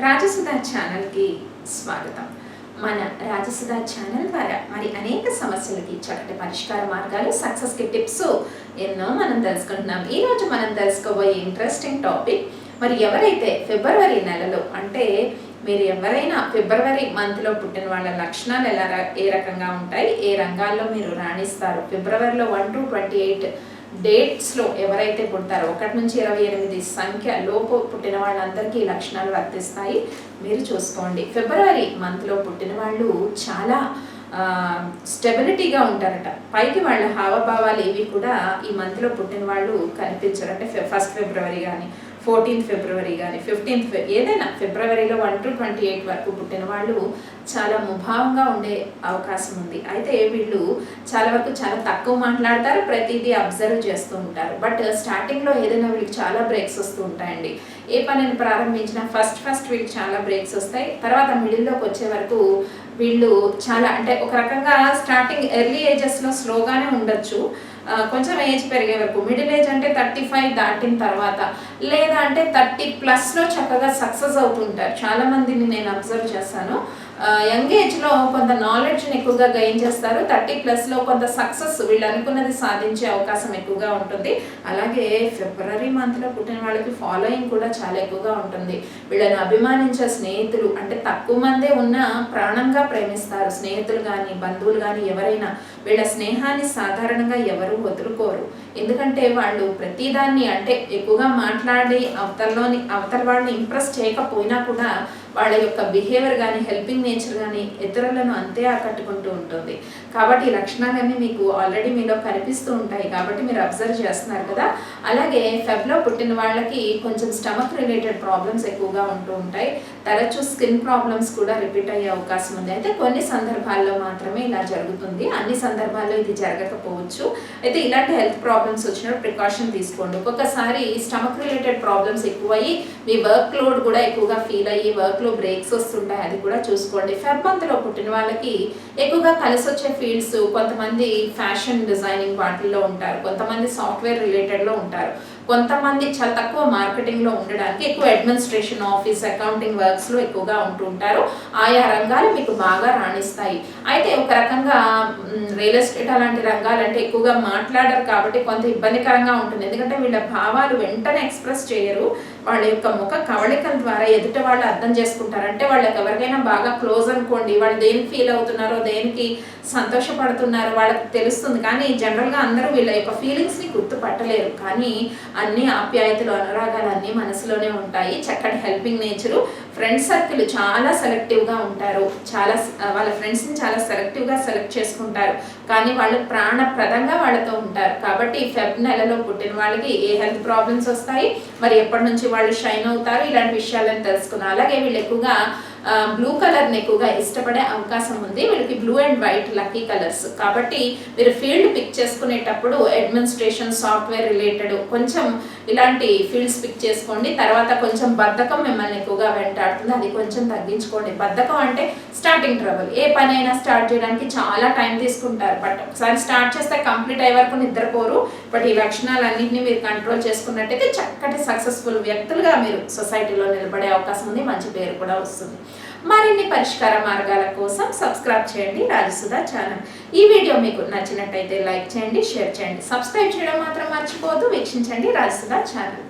రాజసుధా ఛానల్కి స్వాగతం. మన రాజసుధా ఛానల్ ద్వారా మరి అనేక సమస్యలకి చక్కటి పరిష్కార మార్గాలు సక్సెస్కి టిప్స్ ఎన్నో మనం తెలుసుకుంటున్నాం. ఈరోజు మనం తెలుసుకోబోయే ఇంట్రెస్టింగ్ టాపిక్ మరి ఎవరైతే ఫిబ్రవరి నెలలో అంటే మీరు ఎవరైనా ఫిబ్రవరి మంత్లో పుట్టిన వాళ్ళ లక్షణాలు ఎలా ఏ రకంగా ఉంటాయి ఏ రంగాల్లో మీరు రాణిస్తారు? ఫిబ్రవరిలో వన్ టు ట్వంటీ ఎయిట్ డేట్స్లో ఎవరైతే పుడతారో ఒకటి నుంచి ఇరవై ఎనిమిది సంఖ్య లోపు పుట్టిన వాళ్ళందరికీ ఈ లక్షణాలు వర్తిస్తాయి. మీరు చూసుకోండి. ఫిబ్రవరి మంత్లో పుట్టిన వాళ్ళు చాలా స్టెబిలిటీగా ఉంటారట. పైకి వాళ్ళ హావభావాలు ఏవి కూడా ఈ మంత్లో పుట్టిన వాళ్ళు కనిపించరు. అంటే ఫస్ట్ ఫిబ్రవరి కానీ ఫోర్టీన్త్ ఫిబ్రవరి కానీ ఫిఫ్టీన్త్ ఏదైనా ఫిబ్రవరిలో వన్ టు ట్వంటీ ఎయిట్ వరకు పుట్టిన వాళ్ళు చాలా ముభావంగా ఉండే అవకాశం ఉంది. అయితే వీళ్ళు చాలా వరకు చాలా తక్కువ మాట్లాడతారు ప్రతిదీ అబ్జర్వ్ చేస్తూ ఉంటారు. బట్ స్టార్టింగ్లో ఏదైనా వీళ్ళకి చాలా బ్రేక్స్ వస్తూ ఉంటాయండి. ఏ పనిని ప్రారంభించినా ఫస్ట్ ఫస్ట్ వీళ్ళు చాలా బ్రేక్స్ వస్తాయి. తర్వాత మిడిల్లోకి వచ్చే వరకు వీళ్ళు చాలా అంటే ఒక రకంగా స్టార్టింగ్ ఎర్లీ ఏజెస్లో స్లోగానే ఉండొచ్చు. కొంచెం ఏజ్ పెరిగే వరకు. మిడిల్ ఏజ్ అంటే థర్టీ ఫైవ్ దాటిన తర్వాత లేదా అంటే థర్టీ ప్లస్లో చక్కగా సక్సెస్ అవుతుంటారు. చాలా మందిని నేను అబ్జర్వ్ చేస్తాను. యంగ్ ఏజ్లో కొంత నాలెడ్జ్ని ఎక్కువగా గెయిన్ చేస్తారు. థర్టీ ప్లస్లో కొంత సక్సెస్ వీళ్ళు అనుకున్నది సాధించే అవకాశం ఎక్కువగా ఉంటుంది. అలాగే ఫిబ్రవరి మంత్లో పుట్టిన వాళ్ళకి ఫాలోయింగ్ కూడా చాలా ఎక్కువగా ఉంటుంది. వీళ్ళని అభిమానించే స్నేహితులు అంటే తక్కువ మందే ఉన్న ప్రాణంగా ప్రేమిస్తారు. స్నేహితులు కానీ బంధువులు కానీ ఎవరైనా వీళ్ళ స్నేహాన్ని సాధారణంగా ఎవరు వదులుకోరు. ఎందుకంటే వాళ్ళు ప్రతిదాన్ని అంటే ఎక్కువగా మాట్లాడి అవతలలోని అవతల వాళ్ళని ఇంప్రెస్ చేయకపోయినా కూడా వాళ్ళ యొక్క బిహేవియర్ కానీ హెల్పింగ్ నేచర్ కానీ ఇతరులను అంతే ఆకట్టుకుంటూ ఉంటుంది. కాబట్టి ఈ లక్షణాలన్నీ మీకు ఆల్రెడీ మీలో కనిపిస్తూ ఉంటాయి కాబట్టి మీరు అబ్జర్వ్ చేస్తున్నారు కదా. అలాగే ఫెబ్లో పుట్టిన వాళ్ళకి కొంచెం స్టమక్ రిలేటెడ్ ప్రాబ్లమ్స్ ఎక్కువగా ఉంటూ ఉంటాయి. తరచూ స్కిన్ ప్రాబ్లమ్స్ కూడా రిపీట్ అయ్యే అవకాశం ఉంది. అయితే కొన్ని సందర్భాల్లో మాత్రమే ఇలా జరుగుతుంది. అన్ని సందర్భాల్లో ఇది జరగకపోవచ్చు. అయితే ఇలాంటి హెల్త్ ప్రాబ్లమ్స్ వచ్చినప్పుడు ప్రికాషన్ తీసుకోండి. ఒక్కొక్కసారి స్టమక్ రిలేటెడ్ ప్రాబ్లమ్స్ ఎక్కువయ్యి మీ వర్క్ లోడ్ కూడా ఎక్కువగా ఫీల్ అయ్యి వర్క్లో బ్రేక్స్ వస్తుంటాయి అది కూడా చూసుకోండి. ఫెబ్ మంత్లో పుట్టిన వాళ్ళకి ఎక్కువగా కలిసి వచ్చే ఫీల్డ్స్ కొంతమంది ఫ్యాషన్ డిజైనింగ్ వాటిల్లో ఉంటారు. కొంతమంది సాఫ్ట్వేర్ రిలేటెడ్లో ఉంటారు. కొంతమంది చాలా తక్కువ మార్కెటింగ్లో ఉండడానికి ఎక్కువ అడ్మినిస్ట్రేషన్ ఆఫీస్ అకౌంటింగ్ వర్క్స్లో ఎక్కువగా ఉంటుంటారు ఆయా రంగాలు మీకు బాగా రాణిస్తాయి. అయితే ఒక రకంగా రియల్ ఎస్టేట్ అలాంటి రంగాలంటే ఎక్కువగా మాట్లాడరు కాబట్టి కొంత ఇబ్బందికరంగా ఉంటుంది. ఎందుకంటే వీళ్ళ భావాలు వెంటనే ఎక్స్ప్రెస్ చేయరు. వాళ్ళ యొక్క ముఖ కవళికల ద్వారా ఎదుట వాళ్ళు అర్థం చేసుకుంటారు. అంటే వాళ్ళకి ఎవరికైనా బాగా క్లోజ్ అనుకోండి వాళ్ళు దేనికి ఫీల్ అవుతున్నారో దేనికి సంతోషపడుతున్నారో వాళ్ళకి తెలుస్తుంది. కానీ జనరల్గా అందరూ వీళ్ళ యొక్క ఫీలింగ్స్ని గుర్తుపట్టలేరు. కానీ అన్ని ఆప్యాయతలు అనురాగాలు అన్నీ మనసులోనే ఉంటాయి. చక్కటి హెల్పింగ్ నేచరు. ఫ్రెండ్ సర్కిల్ చాలా సెలెక్టివ్గా ఉంటారు. చాలా వాళ్ళ ఫ్రెండ్స్ని చాలా సెలెక్టివ్గా సెలెక్ట్ చేసుకుంటారు. కానీ వాళ్ళు ప్రాణప్రదంగా వాళ్ళతో ఉంటారు. కాబట్టి ఫెబ్ నెలలో పుట్టిన వాళ్ళకి ఏ హెల్త్ ప్రాబ్లమ్స్ వస్తాయి? మరి ఎప్పటి నుంచి వాళ్ళు షైన్ అవుతారు? ఇలాంటి విషయాలను తెలుసుకున్నాం అలాగే వీళ్ళు ఎక్కువగా బ్లూ కలర్ని ఎక్కువగా ఇష్టపడే అవకాశం ఉంది. వీళ్ళకి blue and white lucky colours కాబట్టి మీరు ఫీల్డ్ పిక్ చేసుకునేటప్పుడు అడ్మినిస్ట్రేషన్ సాఫ్ట్వేర్ రిలేటెడ్ కొంచెం ఇలాంటి ఫీల్డ్స్ పిక్ చేసుకోండి. తర్వాత కొంచెం బద్ధకం మిమ్మల్ని ఎక్కువగా వెంటాడుతుంది. అది కొంచెం తగ్గించుకోండి. బద్ధకం అంటే స్టార్టింగ్ ట్రబుల్ ఏ పని అయినా స్టార్ట్ చేయడానికి చాలా టైం తీసుకుంటారు. బట్ ఒకసారి స్టార్ట్ చేస్తే కంప్లీట్ అయ్యే వరకు నిద్రపోరు. బట్ ఈ లక్షణాలన్నింటినీ మీరు కంట్రోల్ చేసుకున్నట్టయితే చక్కటి సక్సెస్ఫుల్ వ్యక్తులుగా మీరు సొసైటీలో నిలబడే అవకాశం ఉంది. మంచి పేరు కూడా వస్తుంది. మరిన్ని పరిష్కార మార్గాల కోసం సబ్స్క్రైబ్ చేయండి రాజసుధా ఛానల్. ఈ వీడియో మీకు నచ్చినట్టయితే లైక్ చేయండి షేర్ చేయండి. సబ్స్క్రైబ్ చేయడం మాత్రం మర్చిపోవద్దు. వీక్షించండి రాజసుధా ఛానల్.